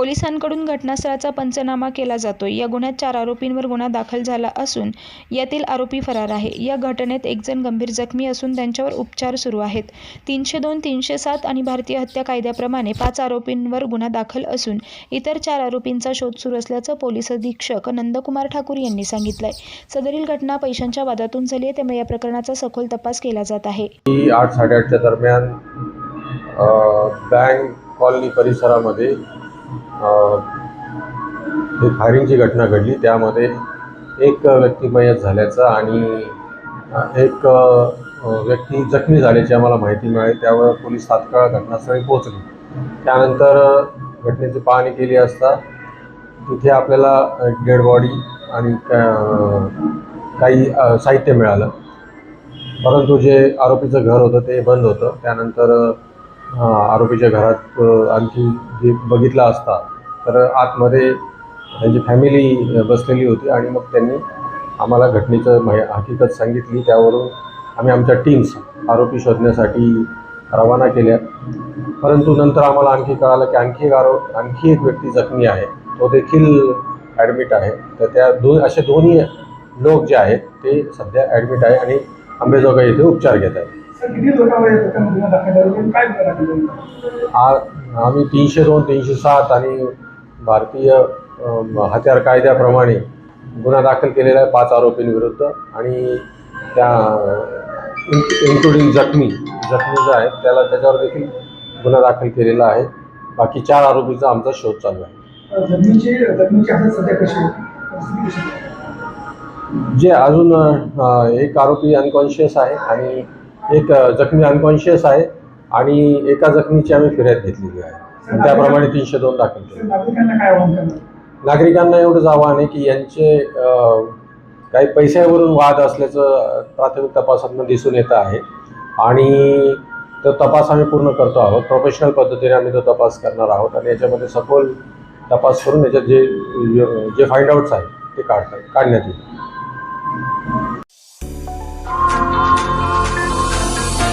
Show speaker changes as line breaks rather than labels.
पोलिसांकडून घटनास्थळाचा पंचनामा केला जातो या गुन्ह्यात चार आरोपींवर गुन्हा दाखल झाला असून यातील आरोपी फरार आहे. या घटनेत एकजण गंभीर जखमी असून त्यांच्यावर उपचार सुरू आहेत. तीनशे दोन तीनशे सात आणि भारतीय हत्या कायद्याप्रमाणे पाच आरोपींवर गुन्हा दाखल असून इतर चार आरोपींचा शोध सुरू असल्याचं पोलीस अधीक्षक नंदकुमार ठाकूर यांनी सांगितलंय. सदरील घटना पैशांच्या वादातून झाली आहे. त्यामुळे या प्रकरणाचा सखोल तपास केला जात आहे.
आठ साडेआठच्या दरम्यान बँक कॉलनी परिसरामध्ये एक फायरिंगची घटना घडली. त्यामध्ये एक व्यक्ती मयत झाल्याचं आणि एक व्यक्ती जखमी झाल्याची आम्हाला माहिती मिळाली. त्यावर पोलीस तात्काळ घटनास्थळी पोहोचली. त्यानंतर घटनेची पाहणी केली असता तिथे आपल्याला डेड बॉडी आणि काही साहित्य मिळालं. परंतु जे आरोपीचं घर होतं ते बंद होतं. त्यानंतर आरोपीच्या घरात आणखी जे बघितला असता तर आतमध्ये त्यांची फॅमिली बसलेली होती आणि मग त्यांनी आम्हाला घटनेचं माहि हकीकत सांगितली. त्यावरून आम्ही आमच्या टीम्स आरोपी शोधण्यासाठी रवाना केल्या. परंतु नंतर आम्हाला आणखी कळालं की आणखी एक आरो आणखी एक व्यक्ती जखमी आहे. तो देखील ॲडमिट आहे. तर त्या दोन असे दोन्ही लोक जे आहेत ते सध्या ॲडमिट आहे आणि अंबेजोगाई येथे उपचार घेत आहेत.
किती लोकांवर या प्रकरणात गुन्हा दाखल झाला? आणि काय गुन्हा दाखल झाला?
आ आम्ही तीनशे दोन तीनशे सात आणि भारतीय हत्यार कायद्याप्रमाणे गुन्हा दाखल केलेला आहे पाच आरोपींविरुद्ध आणि त्या इन्क्लुडिंग जखमी जखमी जो आहे त्याला त्याच्यावर देखील गुन्हा दाखल केलेला आहे. बाकी चार आरोपीचा आमचा शोध चालू आहे? जे अजून एक आरोपी अनकॉन्शियस आहे आणि एक जखमी अनकॉन्शियस आहे आणि एका जखमीची आम्ही फिर्याद घेतलेली आहे. त्याप्रमाणे तीनशे दोन दाखल केले.
नागरिकांना
एवढंच आव्हान आहे की यांचे काही पैशावरून वाद असल्याचं प्राथमिक तपासातून दिसून येतं आहे. आणि तो तपास आम्ही पूर्ण करतो आहोत. प्रोफेशनल पद्धतीने आम्ही तो तपास करणार आहोत आणि याच्यामध्ये सखोल तपास करून याच्यात जे जे फाइंड आउट्स आहेत ते काढतात काढण्यात येईल.